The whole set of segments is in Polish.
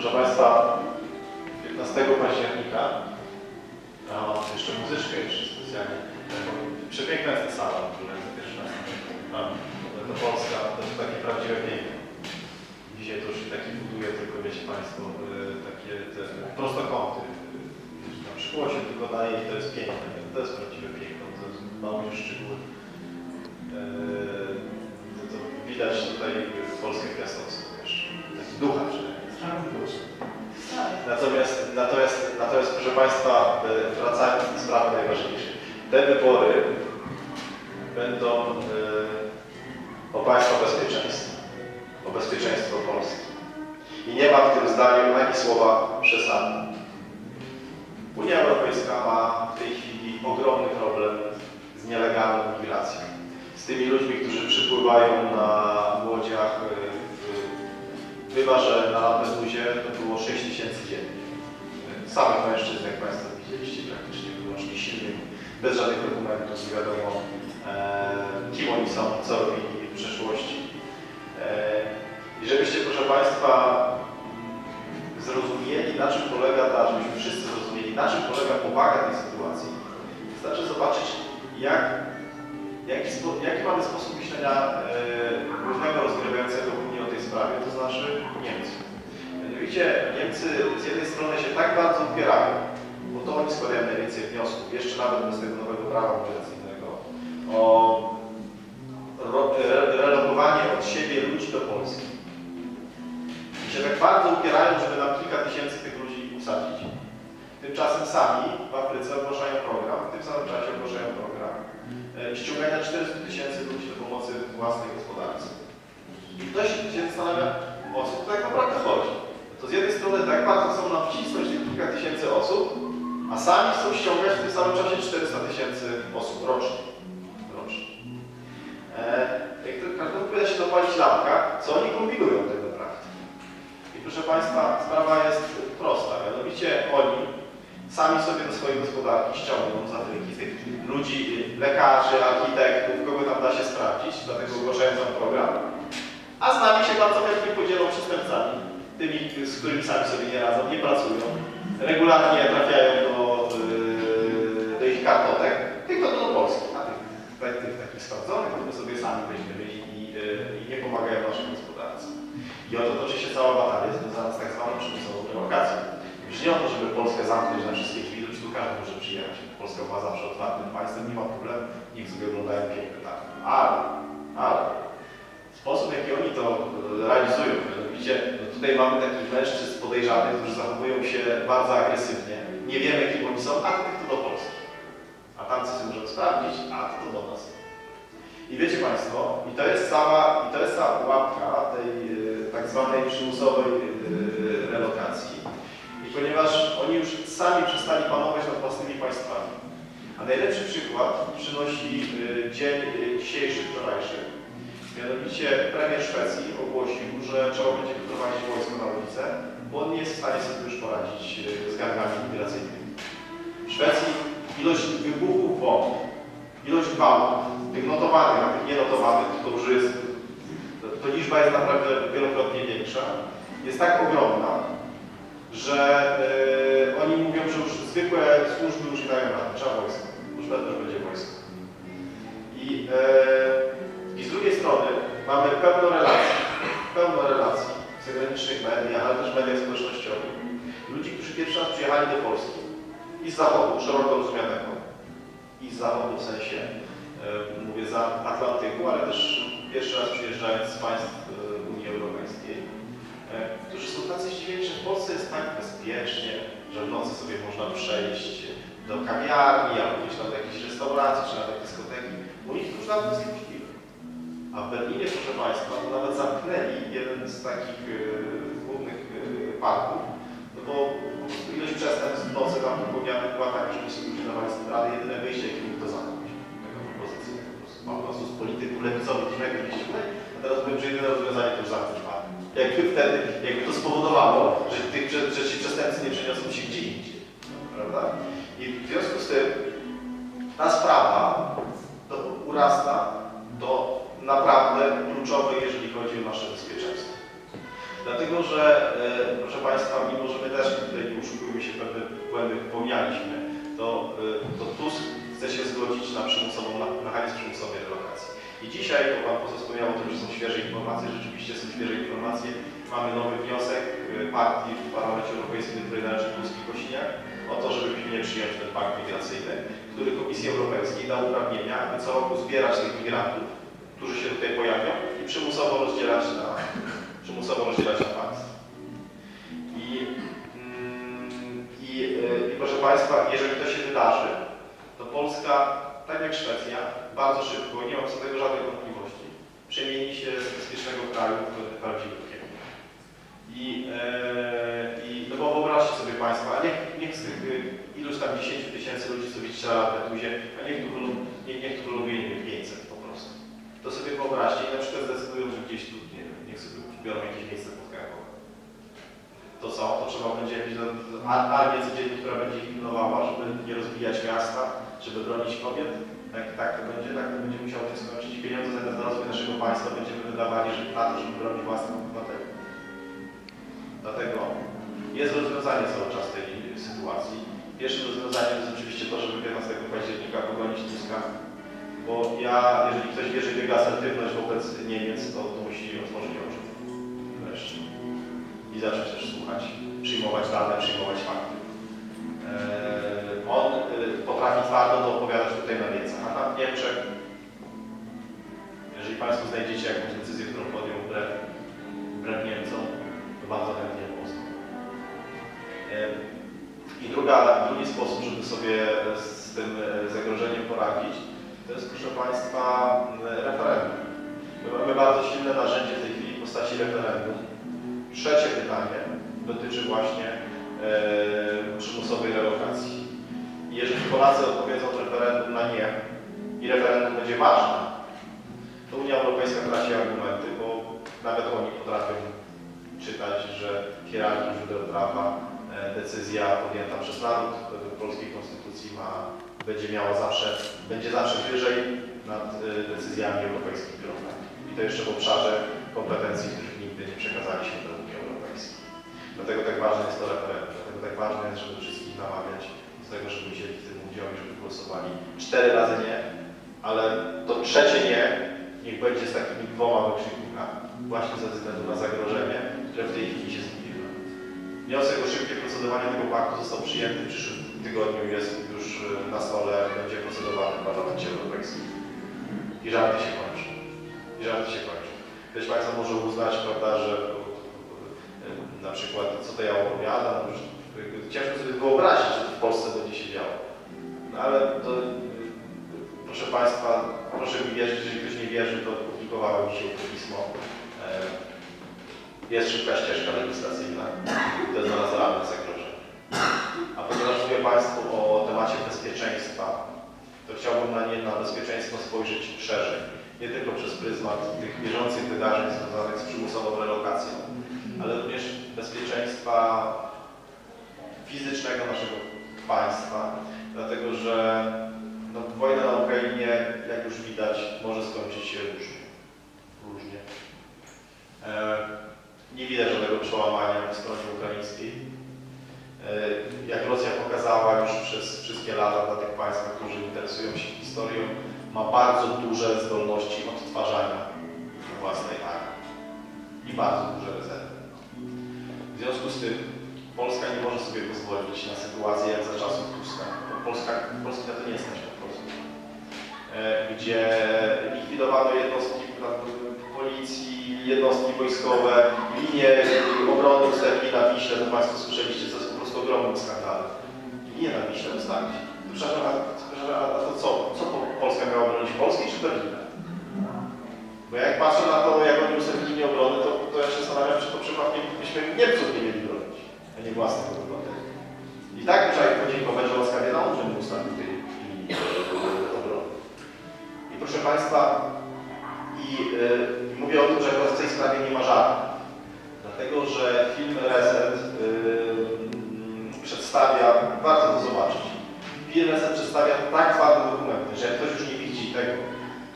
Proszę Państwa, 15 października, mam jeszcze muzyczkę jeszcze specjalnie, przepiękna jest ta sala, w ogóle za pierwszy raz tam, to Polska, to jest takie prawdziwe piękno. Dzisiaj to już taki buduje, tylko wiecie Państwo, y, takie te prostokąty, tam szkło się tylko daje i to jest piękne, to jest prawdziwe piękno, to jest już szczegóły. Yy, To, widać tutaj Polskę Piastowską jeszcze, taki ducha przynajmniej. Natomiast, natomiast, natomiast proszę Państwa, wracając do sprawy najważniejszej. Te wybory będą e, o Państwa bezpieczeństwo, o bezpieczeństwo Polski. I nie ma w tym zdaniu ani słowa przesady. Unia Europejska ma w tej chwili ogromny problem z nielegalną migracją. Z tymi ludźmi, którzy przypływają na łodziach e, Bywa, że na Lampedusie to było 6 tysięcy dziennie. Samych mężczyzn, jak Państwo widzieliście, praktycznie wyłącznie silnych, bez żadnych dokumentów, nie wiadomo e, kim oni są, co robili w przeszłości. E, I żebyście, proszę Państwa, mm, zrozumieli, na czym polega ta, żebyśmy wszyscy zrozumieli, na czym polega powaga tej sytuacji, wystarczy zobaczyć, jak, jaki, jaki mamy sposób myślenia e, głównego rozgrywającego sprawie, to znaczy Niemcy. Mianowicie Niemcy z jednej strony się tak bardzo upierają, bo to oni składają najwięcej wniosków, jeszcze nawet bez tego nowego prawa migracyjnego, o relokowanie od siebie ludzi do Polski. I się tak bardzo upierają, żeby nam kilka tysięcy tych ludzi usadzić. Tymczasem sami w Afryce ogłaszają program, w tym samym czasie ogłaszają program e, ściągania 400 tysięcy ludzi do pomocy własnej gospodarce. I ktoś się zastanawia, o co tu tak naprawdę chodzi. To z jednej strony tak bardzo chcą nam wcisnąć tych kilka tysięcy osób, a sami chcą ściągać w tym samym czasie 400 tysięcy osób rocznie. rocznie. E, jak to każdemu powinna się dopalić lampka, co oni kombinują tak naprawdę. I proszę Państwa, sprawa jest prosta. Mianowicie oni sami sobie do swojej gospodarki ściągną z Afryki tych ludzi, lekarzy, architektów, kogo tam da się sprawdzić, dlatego ogłaszają ten program. A z nami się podzielą przestępcami, tymi, z którymi sami sobie nie radzą, nie pracują, regularnie trafiają do, yy, do ich kartotek, tylko do Polski, a tych, tych, takich sprawdzonych, my sobie sami weźmiemy i, i, yy, i nie pomagają naszej gospodarce. I oto toczy się cała batalia związana z tak zwaną przymusową relokacją. Już nie o to, żeby Polskę zamknąć na wszystkie drzwi, tu każdy może przyjechać. Polska była zawsze otwartym państwem, nie ma problemu, niech sobie oglądają piękne tak. Ale, ale, sposób jaki oni to e, realizują, mianowicie no tutaj mamy takich mężczyzn podejrzanych, którzy zachowują się bardzo agresywnie, nie wiemy kim oni są, a tych to do Polski. A tam coś możemy sprawdzić, a to do nas. I wiecie Państwo, i to jest cała, i to jest cała pułapka tej e, tak zwanej przymusowej e, relokacji. I ponieważ oni już sami przestali panować nad własnymi państwami. A najlepszy przykład przynosi dzień dzisiejszy, wczorajszy. Mianowicie premier Szwecji ogłosił, że trzeba będzie wyprowadzić wojsko na ulicę, bo on nie jest w stanie sobie już poradzić e, z gangami migracyjnymi. W Szwecji ilość wybuchów bomb, ilość gwałtów, tych notowanych, a tych nienotowanych, to już jest, to, to liczba jest naprawdę wielokrotnie większa, jest tak ogromna, że e, oni mówią, że już zwykłe służby już nie dają rady, trzeba wojsko, już będzie wojsko. I, drugiej strony mamy pełno relacji, pełno relacji w zagranicznych mediach, ale też mediach społecznościowych. Ludzi, którzy pierwszy raz przyjechali do Polski i z zachodu, szeroko rozumianego, i z zachodu w sensie, e, mówię, za Atlantyku, ale też pierwszy raz przyjeżdżając z państw e, Unii Europejskiej, e, którzy są tacy zdziwieni, że w Polsce jest tak bezpiecznie, że w nocy sobie można przejść do kawiarni, albo gdzieś tam do jakiejś restauracji, czy nawet dyskoteki. U nich jest niemożliwe. A w Berlinie, proszę Państwa, nawet zamknęli jeden z takich e, głównych e, parków, no bo ilość przestępstw w nocy tam popełnianych była taka, że sobie ludzie dawali rady, jedyne wyjście, jakie mógł to zamknąć. Taka propozycja po prostu. Po prostu z polityków lewicowych różnego nie ściągnąć, a teraz mówię, że jedyne rozwiązanie to już zamknąć park. Jakby wtedy, jakby to spowodowało, że tych że, że ci przestępcy nie przeniosą się gdzie indziej. Prawda? I w związku z tym ta sprawa to urasta naprawdę kluczowej, jeżeli chodzi o nasze bezpieczeństwo. Dlatego, że e, proszę Państwa, mimo że my też tutaj nie oszukujmy się, pewne błędy popełnialiśmy, to, e, to Tusk chce się zgodzić na przymusową, na mechanizm przymusowej relokacji. I dzisiaj, bo Pan poseł wspomniał o tym, że są świeże informacje, rzeczywiście są świeże informacje. Mamy nowy wniosek e, partii w Parlamencie Europejskim, do której należy Tusk i Kosiniak, o to, żeby pilnie przyjąć ten pakt migracyjny, który Komisji Europejskiej da uprawnienia, aby co roku zbierać tych migrantów, którzy się tutaj pojawią i przymusowo rozdzielać na, przymusowo rozdzielać na państwa. I, mm, i, e, I proszę Państwa, jeżeli to się wydarzy, to Polska, tak jak Szwecja, bardzo szybko, nie mam co tego żadnych wątpliwości, przemieni się z bezpiecznego kraju w prawdziwy. I, e, i no bo wyobraźcie sobie Państwo, a niech, niech z tych iluś tam 10 tysięcy ludzi, co widzicie na Lampedusie, a niech tu, niech, niech tu wyląduje nie wiem, 500 po prostu. To sobie wyobraźcie i na przykład zdecydują, że gdzieś tu, nie wiem, niech sobie biorą jakieś miejsce pod Krakowem. To co? To trzeba będzie ar- armię codziennie, która będzie ich pilnowała, żeby nie rozbijać miasta, żeby bronić kobiet. Tak, tak to będzie, tak to będzie musiało się skończyć. Pieniądze zamiast na rozwój naszego państwa będziemy wydawali żeby, na to, żeby bronić własnych obywateli. Dlatego jest rozwiązanie cały czas tej sytuacji. Pierwszym rozwiązaniem jest oczywiście to, żeby 15 października pogonić Tuska, bo ja, jeżeli ktoś wierzy w jego asertywność wobec Niemiec, to, to musi otworzyć oczy wreszcie i zacząć też słuchać, przyjmować dane, przyjmować fakty. Eee, on y, potrafi twardo to opowiadać tutaj na Niemcach, a tam w Niemczech, jeżeli Państwo znajdziecie jakąś decyzję, którą podjął wbrew, wbrew Niemcom, to bardzo chętnie posłucham. I druga, drugi sposób, żeby sobie z tym e, zagrożeniem poradzić, to jest, proszę Państwa, referendum. My mamy bardzo silne narzędzie w tej chwili w postaci referendum. Trzecie pytanie dotyczy właśnie e, przymusowej relokacji. Jeżeli Polacy odpowiedzą w referendum na nie i referendum będzie ważne, to Unia Europejska traci argumenty, bo nawet oni potrafią czytać, że w hierarchii źródeł prawa e, decyzja podjęta przez naród według polskiej konstytucji ma, będzie miała zawsze, będzie zawsze wyżej nad e, decyzjami europejskich biurokratów. I to jeszcze w obszarze kompetencji, których nigdy nie przekazaliśmy do Unii Europejskiej. Dlatego tak ważne jest to referendum, dlatego tak ważne jest, żeby wszystkich namawiać do tego, żeby wzięli w tym udział żeby głosowali cztery razy nie, ale to trzecie nie niech będzie z takimi dwoma wykrzyknikami, właśnie ze względu na zagrożenie, które w tej chwili się zbliża. Wniosek o szybkie procedowanie tego paktu został przyjęty w przyszłym tygodniu, jest już e, na stole, będzie procedowany w Parlamencie Europejskim. I żarty się kończą. I żarty się kończą. Ktoś Państwa może uznać, prawda, że e, na przykład, co to ja opowiadam, ciężko sobie wyobrazić, że to w Polsce będzie się działo. No ale to, e, proszę Państwa, proszę mi wierzyć, jeżeli ktoś nie wierzy, to publikowałem dzisiaj pismo. Jest szybka ścieżka legislacyjna, to jest nas realne zagrożenie. A ponieważ mówię Państwu o temacie bezpieczeństwa, to chciałbym na nie, na bezpieczeństwo spojrzeć szerzej. Nie tylko przez pryzmat tych bieżących wydarzeń związanych z przymusową relokacją, ale również bezpieczeństwa fizycznego naszego państwa, dlatego że policji, jednostki wojskowe, linie obrony ustępni na Wiśle, to Państwo słyszeliście, co jest po prostu ogromnym skandalem. Linie na Wiśle ustawić. Przepraszam, a, przepraszam, a to co? Co po- Polska miała bronić Polski czy Berlina? Bo jak patrzę na to, jak oni ustawili linię obrony, to, to ja się zastanawiam, czy to przypadkiem myśmy Niemców nie mieli bronić, a nie własnych obywateli. I tak trzeba ich podziękować, że że nie ustawił tej linii obrony. I proszę Państwa, i y, mówię o tym, że w tej sprawie nie ma żadnych. Dlatego, że film Reset y, mm, przedstawia, warto to zobaczyć, film Reset przedstawia tak twarde dokumenty, że jak ktoś już nie widzi tego,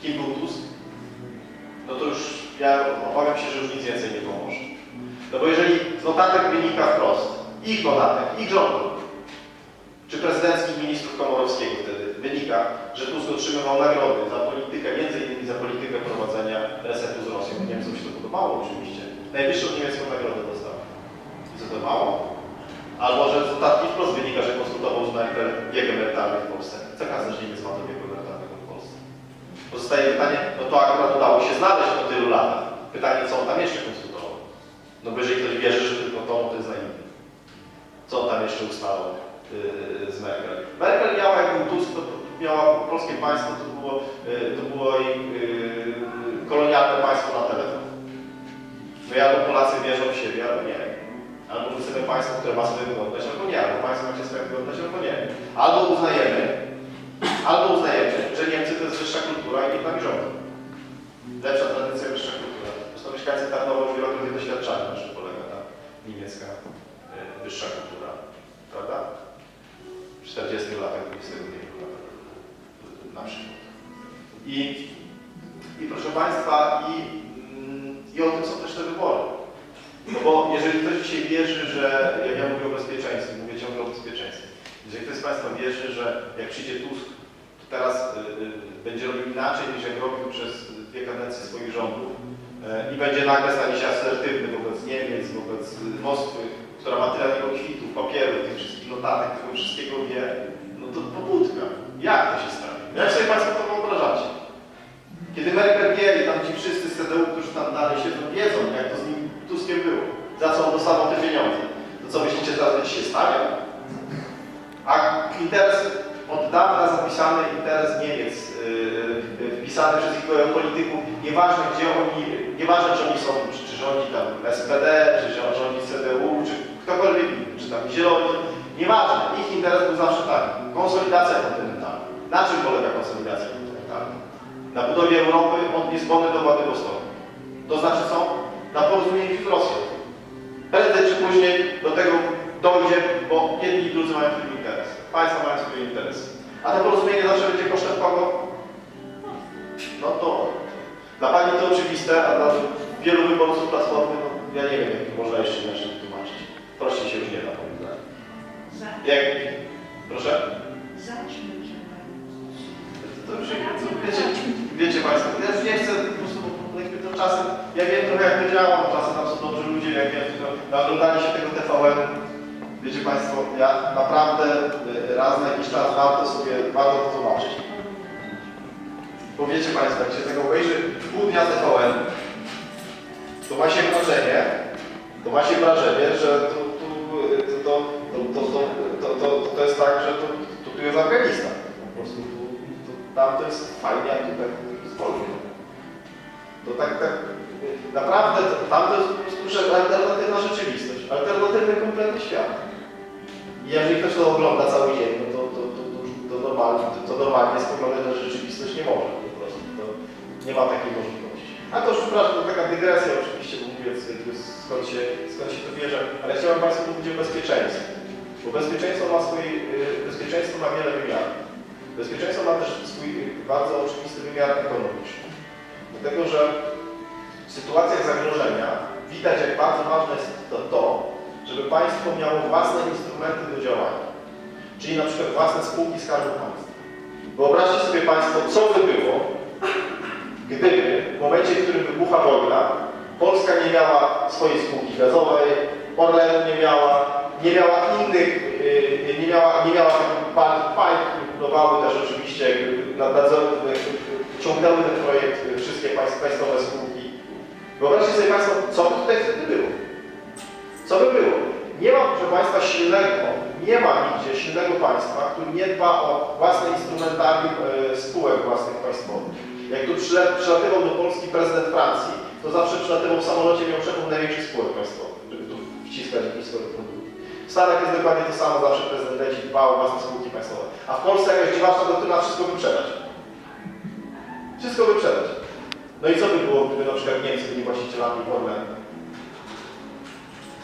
kim był Tusk, no to już ja obawiam się, że już nic więcej nie pomoże. No bo jeżeli z notatek wynika wprost, ich notatek, ich rządu, czy prezydenckich ministrów Komorowskiego wtedy wynika, że Tusk otrzymywał nagrody za politykę, między innymi za politykę prowadzenia resetu z Rosją. Niemcom się to podobało oczywiście. Najwyższą niemiecką nagrodę dostał. I co to mało? Albo, że z notatki wprost wynika, że konsultował z Merkel wiek emerytalny w Polsce. Co kanclerz Niemiec ma do wieku emerytalnego w Polsce? Pozostaje pytanie, no to akurat udało się znaleźć po tylu latach. Pytanie, co on tam jeszcze konsultował? No bo jeżeli ktoś wierzy, że tylko to, to jest naiwny. Co on tam jeszcze ustalał yy, z Merkel? Merkel miała, jak był miała polskie państwo, to było, yy, to było jej yy, kolonialne państwo na telefon. My albo Polacy wierzą w siebie, albo nie. Albo my chcemy państwo, które ma swoją godność, albo nie. Albo państwo macie swoją godność, albo nie. Albo uznajemy, albo uznajemy, że Niemcy to jest wyższa kultura i niech nami rządzą. Lepsza tradycja, wyższa kultura. Zresztą mieszkańcy Tarnowa wielokrotnie doświadczali, czym polega ta niemiecka y, wyższa kultura. Prawda? W 40 latach XX wieku na, przykład. I, I proszę Państwa, i, mm, i o tym są też te wybory. No bo jeżeli ktoś dzisiaj wierzy, że, jak ja mówię o bezpieczeństwie, mówię ciągle o bezpieczeństwie, jeżeli ktoś z Państwa wierzy, że jak przyjdzie Tusk, to teraz y, y, będzie robił inaczej niż jak robił przez dwie kadencje swoich rządów y, i będzie nagle stanie się asertywny wobec Niemiec, wobec y, Moskwy, która ma tyle tego kwitów, papieru, tych wszystkich notatek, tego wszystkiego wie, no to pobudka. Jak to się stanie? Jak sobie Państwo to wyobrażacie? Kiedy Merkel i tam ci wszyscy z CDU, którzy tam dalej siedzą, wiedzą, jak to z nim Tuskiem było, za co on dostawał te pieniądze, to co myślicie, teraz będzie się stawiał? A interes od dawna zapisany interes Niemiec, yy, wpisany przez ich polityków, nieważne gdzie oni, nieważne czy oni są, czy, czy rządzi tam SPD, czy rządzi CDU, czy ktokolwiek inny, czy tam Zieloni, nieważne, ich interes był zawsze taki, konsolidacja kontynentalna. Na czym polega konsolidacja? Na budowie Europy od Lizbony do Władywostoku. To znaczy co? Na porozumieniu z Rosją. Prędzej czy później do tego dojdzie, bo jedni i drudzy mają swój interes. Państwa mają swój interes. A to porozumienie zawsze będzie kosztem kogo? No to dla Pani to oczywiste, a dla wielu wyborców Platformy, no ja nie wiem, jak to można jeszcze inaczej wytłumaczyć. Prościej się już nie da, moim zdaniem. Jak... Proszę? Zacznę, że To już, wiecie, wiecie Państwo, ja już nie chcę po prostu, bo to czasem, ja wiem trochę jak to działa, czasem tam są dobrzy ludzie, jak wiem, tylko na oglądanie się tego TVN, wiecie Państwo, ja naprawdę y, raz na jakiś czas warto sobie, warto to zobaczyć. Bo wiecie Państwo, jak się tego obejrzy pół dnia TVN, to ma się wrażenie, to ma się wrażenie, że to, to, to, to, to, to, to, to, to jest tak, że to, to tu jest Afganistan. Tam to jest fajnie, a jest wolno. To tak, tak, naprawdę, tam to jest po alternatywna rzeczywistość, alternatywny kompletny świat. I jeżeli ktoś to ogląda cały dzień, no to, to, to, to, to, normalnie, to, to normalnie spoglądać na rzeczywistość nie może po prostu. To nie ma takiej możliwości. A to już przepraszam, to taka dygresja oczywiście, bo mówię skąd się, skąd się to bierze, ale chciałem Państwu mówić o bezpieczeństwie. Bo bezpieczeństwo ma swój, y, bezpieczeństwo ma wiele wymiarów. Bezpieczeństwo ma też swój y, bardzo oczywisty wymiar ekonomiczny. Dlatego, że w sytuacjach zagrożenia widać, jak bardzo ważne jest to, to żeby państwo miało własne instrumenty do działania. Czyli na przykład własne spółki Skarbu Państwa. Wyobraźcie sobie Państwo, co by było, gdyby w momencie, w którym wybucha wojna, Polska nie miała swojej spółki gazowej, Orlenu nie miała, nie miała innych, yy, nie miała, nie miała budowały też oczywiście ciągnęły ten projekt yy, wszystkie państw, państwowe spółki. Wyobraźcie sobie Państwo, co by tutaj wtedy było? Co by było? Nie ma, proszę Państwa, silnego, nie ma nigdzie silnego państwa, który nie dba o własne instrumentarium e, spółek własnych państwowych. Jak tu przylatywał do Polski prezydent Francji, to zawsze przylatywał w samolocie, miał szefów największych spółek państwowych, żeby tu wciskać jakieś swoje produkty. W Stanach jest dokładnie to samo, zawsze prezydent leci dba o własne spółki państwowe. A w Polsce jakaś dziwaczna doktryna wszystko wyprzedać. Wszystko wyprzedać. No i co by było, gdyby na przykład Niemcy byli właścicielami Orlenu?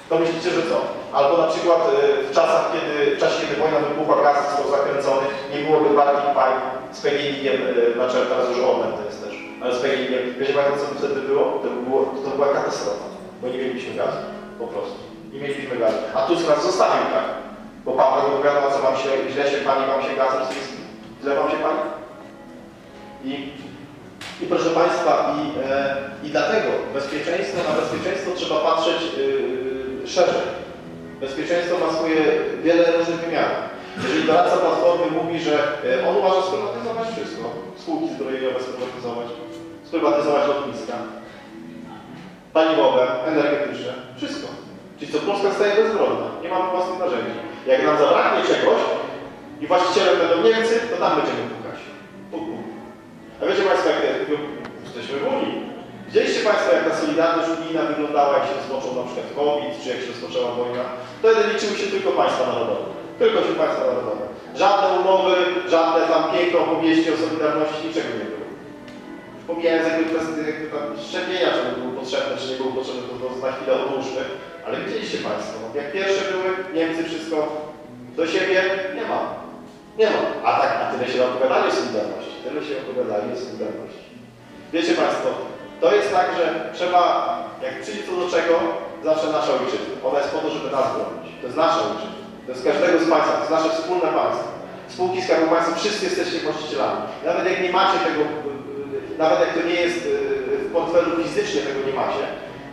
To myślicie, że co? Albo na przykład y, w czasach, kiedy, w czasie, kiedy wojna wybuchła, gaz został zakręcony, nie byłoby Baltic Pipe z PGNiG-iem y, na czele, teraz już Orlen to jest też, ale z PGNiG-iem. Wiecie Państwo, co by wtedy było? To, by było? to była katastrofa, bo nie mieliśmy gazu. Po prostu. I mieliśmy gaz. A Tusk nas zostawił, tak? Bo Paweł opowiadał, co wam się, źle się pani, wam się gaz rosyjski. Źle wam się pani? I, i proszę Państwa, i, e, i dlatego bezpieczeństwo, na bezpieczeństwo trzeba patrzeć yy, szerzej. Bezpieczeństwo ma swoje wiele różnych wymiarów. Jeżeli doradca Platformy mówi, że e, on uważa sprywatyzować wszystko, spółki zbrojeniowe sprywatyzować, sprywatyzować lotniska, paliwowe, energetyczne, wszystko. Czyli co, Polska staje bezbronna, nie mamy własnych narzędzi. Jak nam zabraknie czegoś i właścicielem będą Niemcy, to tam będziemy pukać. Puk. A wiecie Państwo, jak jak jesteśmy w Unii. Widzieliście Państwo, jak ta solidarność unijna wyglądała, jak się rozpoczął na przykład COVID, czy jak się rozpoczęła wojna? Wtedy liczyły się tylko państwa narodowe. Tylko się państwa narodowe. Żadne umowy, żadne tam piękne opowieści o solidarności, niczego nie było. Pomijając jakby kwestie jakby tam szczepienia, czy były potrzebne, czy nie były potrzebne, to, to na chwilę odłóżmy. Ale widzieliście Państwo, jak pierwsze były, Niemcy wszystko do siebie, nie ma. Nie ma. A tak, a tyle się opowiadali o Solidarności. Tyle się opowiadali o Solidarności. Wiecie Państwo, to jest tak, że trzeba, jak przyjdzie co do czego, zawsze nasza ojczyzna. Ona jest po to, żeby nas bronić. To jest nasza ojczyzna. To jest każdego z Państwa, to jest nasze wspólne państwo. Spółki Skarbu Państwa, wszyscy jesteście właścicielami. Nawet jak nie macie tego, yy, nawet jak to nie jest yy, w portfelu fizycznie tego nie macie,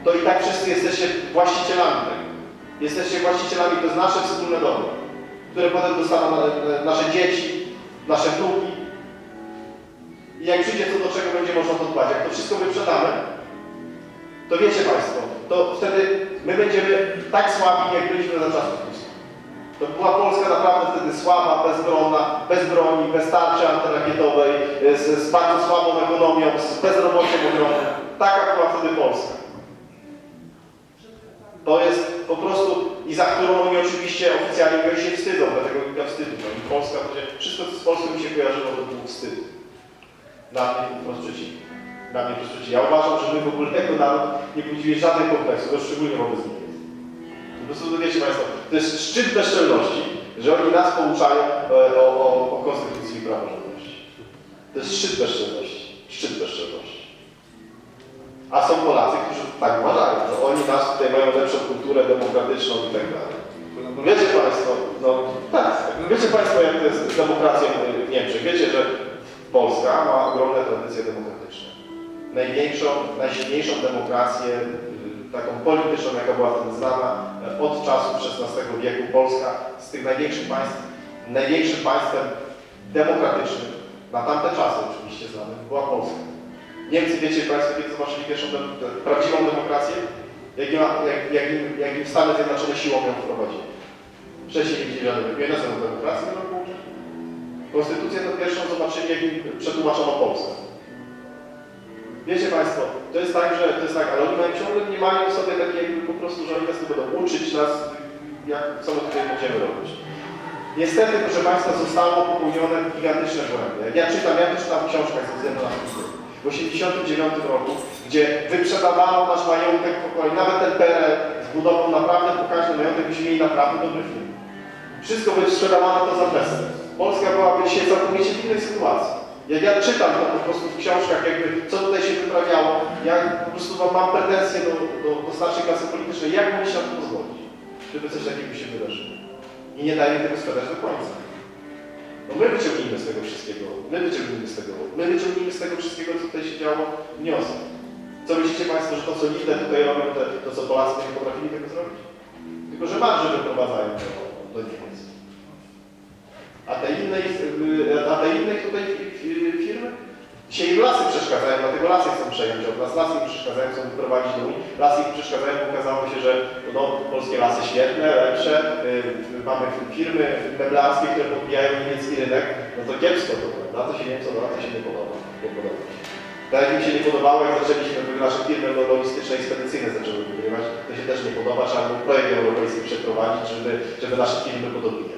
to i tak wszyscy jesteście właścicielami tego. Jesteście właścicielami, to jest nasze wspólne dobro, które potem dostaną na- na- nasze dzieci, nasze wnuki. I jak przyjdzie co do czego będzie można to dbać, jak to wszystko wyprzedamy, to wiecie Państwo, to wtedy my będziemy tak słabi, jak byliśmy za czasów Tuska. To była Polska naprawdę wtedy słaba, bezbronna, bez broni, bez tarczy antyrakietowej, z, z bardzo słabą ekonomią, z bezrobociem ogromnym. Taka była wtedy Polska. To jest po prostu i za którą oni oczywiście oficjalnie mówią, się wstydzą, dlatego ja wstydu. No i Polska, się, wszystko co z Polską mi się kojarzyło, to był wstyd. Dla mnie wprost przeciwnie. Dla mnie wprost przeciwnie. Ja uważam, że my w ogóle jako naród nie mieć żadnych kompleksów, to szczególnie wobec nich. Po prostu to wiecie Państwo, to jest szczyt bezczelności, że oni nas pouczają e, o, o, o konstytucji i praworządności. To jest szczyt bezczelności. Szczyt bezczelności. A są Polacy, którzy tak uważają, że oni nas tutaj mają lepszą kulturę demokratyczną i tak dalej. Wiecie Państwo, no tak, wiecie Państwo jak to jest z demokracją w Niemczech. Wiecie, że Polska ma ogromne tradycje demokratyczne. Największą, najsilniejszą demokrację, y, taką polityczną, jaka była wtedy znana y, od czasów XVI wieku. Polska z tych największych państw, największym państwem demokratycznym, na tamte czasy oczywiście znanych, była Polska. Niemcy, wiecie Państwo, kiedy zobaczyli pierwszą tę prawdziwą demokrację? Jak, im, jak, jak, im, jak im Stany Zjednoczone siłą ją wprowadzili. Wcześniej nie widzieli wiele są demokracji w roku Konstytucję to pierwszą zobaczyli, jak im przetłumaczono Polskę. Wiecie Państwo, to jest tak, że to jest tak, ale oni mają ciągle nie mają sobie takie jakby po prostu, że oni będą uczyć nas, jak, co my tutaj będziemy robić. Niestety, proszę Państwa, zostało popełnione gigantyczne błędy. Jak ja czytam, ja to czytam w książkach względu na. W 1989 roku, gdzie wyprzedawano nasz majątek pokoleń, nawet ten PRL zbudował naprawdę pokaźny majątek, byśmy mieli naprawdę dobry film. Wszystko wysprzedawano to za bezcen. Polska byłaby dzisiaj całkowicie w innej sytuacji. Jak ja czytam to po prostu w książkach, jakby co tutaj się wyprawiało, ja po prostu mam, mam pretensje do, do, do starszej klasy politycznej, jak mogli się na to pozwolić, żeby coś takiego się wydarzyło. I nie dajmy tego sprzedać do końca. No my wyciągnijmy z tego wszystkiego, my wyciągnijmy z tego, my wyciągnijmy z tego wszystkiego, co tutaj się działo, wniosek. Co myślicie Państwo, że to co inne tutaj robią, te, to co Polacy nie potrafili tego zrobić? Tylko, że marże wyprowadzają do, do Niemiec. A te innej, a te innej tutaj fi- firmy dzisiaj im lasy przeszkadzają, dlatego lasy chcą przejąć od nas, lasy im przeszkadzają, chcą wyprowadzić do Unii, lasy im przeszkadzają, okazało się, że no, polskie lasy świetne, lepsze, yy, mamy firmy meblarskie, które podbijają niemiecki rynek, no to kiepsko to, prawda? To się Niemcom się nie podoba. Nie podoba. Tak jak się nie podobało, jak zaczęliśmy, nasze firmy logistyczne i spedycyjne zaczęły wygrywać, to się też nie podoba, trzeba było projekt europejski przeprowadzić, żeby, żeby nasze firmy podobijać.